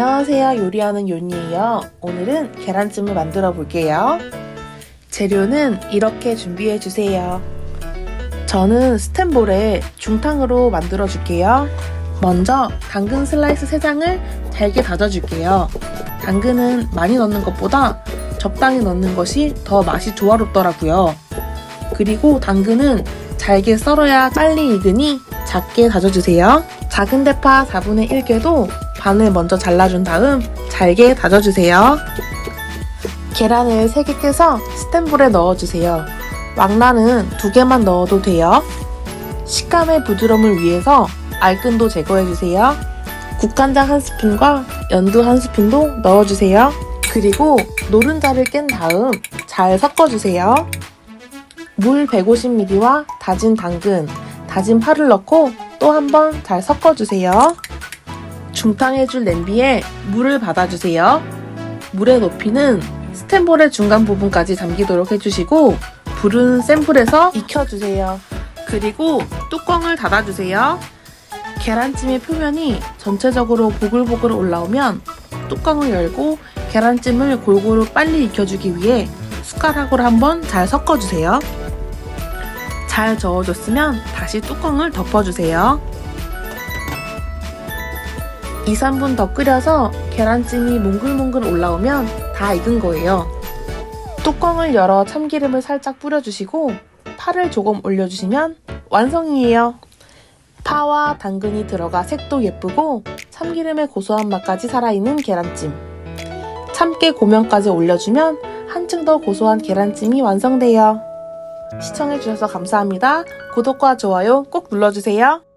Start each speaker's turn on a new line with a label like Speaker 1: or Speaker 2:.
Speaker 1: 안녕하세요. 요리하는 요니예요. 오늘은 계란찜을 만들어 볼게요. 재료는 이렇게 준비해 주세요. 저는 스텐볼에 중탕으로 만들어 줄게요. 먼저 당근 슬라이스 3장을 잘게 다져 줄게요. 당근은 많이 넣는 것보다 적당히 넣는 것이 더 맛이 조화롭더라고요. 그리고 당근은 잘게 썰어야 빨리 익으니 작게 다져주세요. 작은 대파 4분의 1개도 반을 먼저 잘라준 다음 잘게 다져주세요. 계란을 3개 깨서 스텐볼에 넣어주세요. 왕란은 2개만 넣어도 돼요. 식감의 부드러움을 위해서 알끈도 제거해주세요. 국간장 한 스푼과 연두 한 스푼도 넣어주세요. 그리고 노른자를 깬 다음 잘 섞어주세요. 물 150ml와 다진 당근, 다진 파를 넣고 또 한번 잘 섞어주세요. 중탕해줄 냄비에 물을 받아주세요. 물의 높이는 스텐볼의 중간 부분까지 잠기도록 해주시고 불은 센 불에서 익혀주세요. 그리고 뚜껑을 닫아주세요. 계란찜의 표면이 전체적으로 보글보글 올라오면 뚜껑을 열고 계란찜을 골고루 빨리 익혀주기 위해 숟가락으로 한번 잘 섞어주세요. 잘 저어줬으면 다시 뚜껑을 덮어주세요. 2, 3분 더 끓여서 계란찜이 몽글몽글 올라오면 다 익은 거예요. 뚜껑을 열어 참기름을 살짝 뿌려주시고 파를 조금 올려주시면 완성이에요. 파와 당근이 들어가 색도 예쁘고 참기름의 고소한 맛까지 살아있는 계란찜. 참깨 고명까지 올려주면 한층 더 고소한 계란찜이 완성돼요. 시청해주셔서 감사합니다. 구독과 좋아요 꼭 눌러주세요.